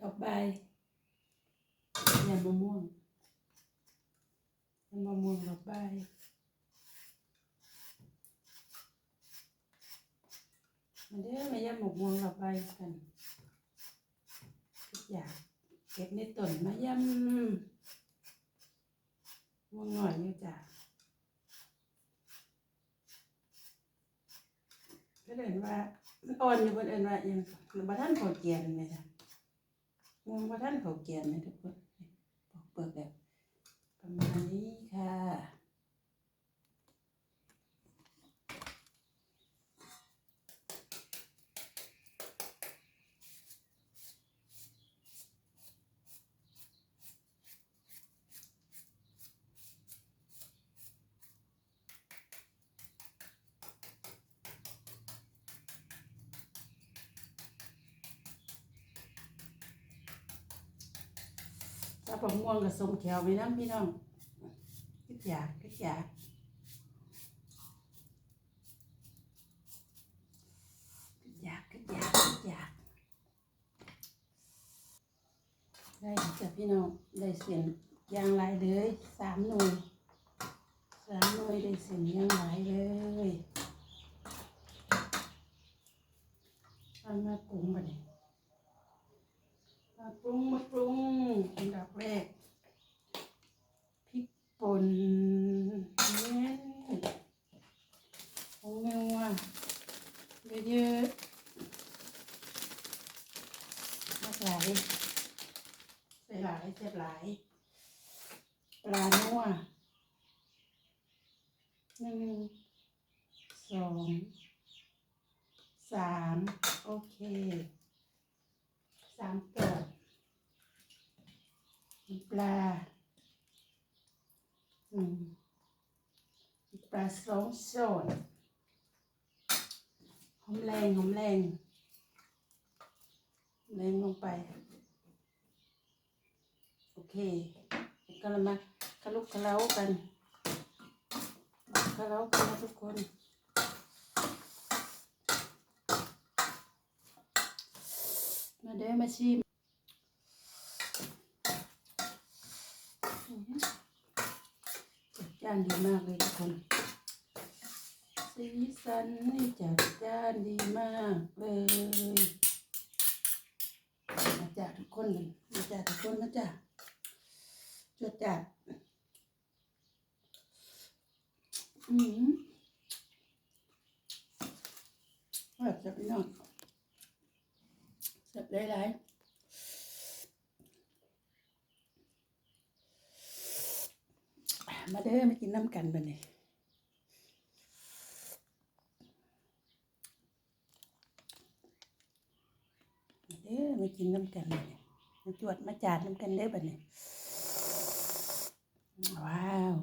ดอกใบยำมะม่วงยำมะม่วงดอกใบมาเด้อมายำมะม่วงดอกใบกันทุกอย่างเก็บในต้นมายำม่วงหน่อยนี่จ้ะก็เดินว่าอ่อนอยู่บนเอินว่ายังบ่ท่านเขาเกียนไหมจ้ะ มองว่าท่านเขาเกียนนะทุกคนปอกเปลือกแบบประมาณนี้ค่ะ ถ้าผมม่วงกับสมแขวไปน้ำพี่น้องคิดอยากคิดอยากคิดอยากคิดอยากคิดอยากได้จ้ะพี่น้องได้เสียนยางลายเลยสามหน่วยสามหน่วยได้เสียนยางลายเลยเอามาปรุงมาเนี่ย มาปรุงมาปรุงอันดับแรกพริกป่นเนี่ยผงเงวเยอะๆมากหลายใส่หลายเจ็บหลายปลานัวหนึ่งสองสามโอเคสามตัว ปลาอืมมีปลาสองส่วนหอมแรงหอมแรงแรงลงไป โอเคก็เรามาคลุกเคล้ากันเคล้ากันนะทุกคนมาเด้อมาชิมอื้อหือ จ้านดีมากเลยทุกคน สีสันนี่จัดจ้านดีมากเลยมาจ้าทุกคนเลยมาจ้าทุกคนนะจ้าจวดจัดอืมแบบจะพี่น้องเสร็จได้หลาย มาเด้อมากินน้ำกันบันนี้มาเด้อมากินน้ำกันบันนี้มาจวดมาจาดน้ำกันเด้อบันนี้ว้าว